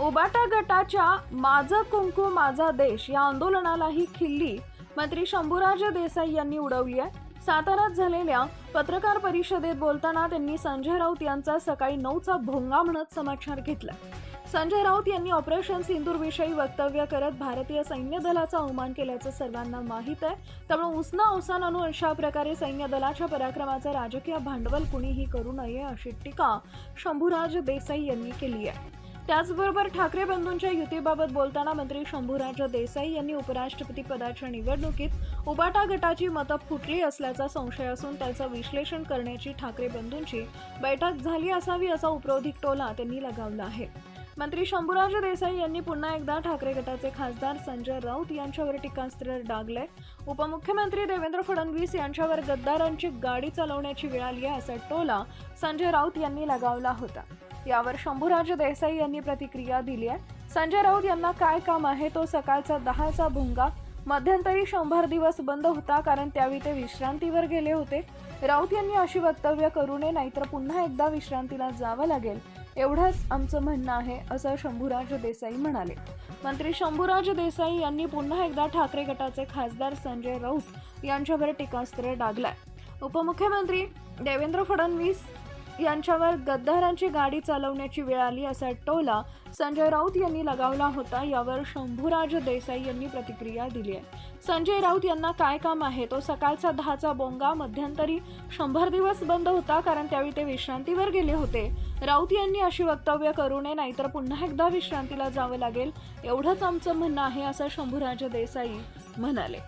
उबाटा गटाच्या माझं कुंकू माझा देश या आंदोलनालाही खिल्ली. मंत्री शंभूराज देसाई यांनी उडवली आहे. साताऱ्यात झालेल्या पत्रकार परिषदेत बोलताना त्यांनी संजय राऊत यांचा सकाळी नऊचा भोंगा म्हणत समाचार घेतला. संजय राऊत यांनी ऑपरेशन सिंदूर विषयी वक्तव्य करत भारतीय सैन्य दलाचा अवमान केल्याचं सर्वांना माहीत आहे. त्यामुळे उसना अवसान आणून अशा प्रकारे सैन्य दलाच्या पराक्रमाचं राजकीय भांडवल कुणीही करू नये अशी टीका शंभूराज देसाई यांनी केली आहे. त्याचबरोबर ठाकरे बंधूंच्या युतीबाबत बोलताना मंत्री शंभूराज देसाई यांनी उपराष्ट्रपती पदाच्या निवडणुकीत उबाटा गटाची मतं फुटली असल्याचा संशय असून त्याचं विश्लेषण करण्याची ठाकरे बंधूंची बैठक झाली असावी असा उपरोधिक टोला त्यांनी लगावला आहे. मंत्री शंभूराज देसाई यांनी पुन्हा एकदा ठाकरे गटाचे खासदार संजय राऊत यांच्यावर टीकास्त्र डागलंय. उपमुख्यमंत्री देवेंद्र फडणवीस यांच्यावर गद्दारांची गाडी चालवण्याची वेळ आली आहे असा टोला संजय राऊत यांनी लगावला होता. यावर शंभूराज देसाई यांनी प्रतिक्रिया दिली आहे. संजय राऊत यांना काय काम आहे? तो सकाळचा दहाचा भुंगा. मध्यंतरी शंभर दिवस बंद होता कारण त्यावेळी ते विश्रांतीवर गेले होते. राऊत यांनी अशी वक्तव्य करू नये नाहीतर पुन्हा एकदा विश्रांतीला जावं लागेल. एवढंच आमचं म्हणणं आहे असं शंभूराज देसाई म्हणाले. मंत्री शंभूराज देसाई यांनी पुन्हा एकदा ठाकरे गटाचे खासदार संजय राऊत यांच्यावर टीकास्त्र डागलाय. उपमुख्यमंत्री देवेंद्र फडणवीस यांच्यावर गद्दारांची गाडी चालवण्याची वेळ आली असा टोला संजय राऊत यांनी लगावला होता. यावर शंभूराज देसाई यांनी प्रतिक्रिया दिली आहे. संजय राऊत यांना काय काम आहे? तो सकाळचा दहाचा बोंगा मध्यंतरी शंभर दिवस बंद होता कारण त्यावेळी ते विश्रांतीवर गेले होते. राऊत यांनी अशी वक्तव्य करू नये नाहीतर पुन्हा एकदा विश्रांतीला जावं लागेल. एवढंच आमचं म्हणणं आहे असं शंभूराज देसाई म्हणाले.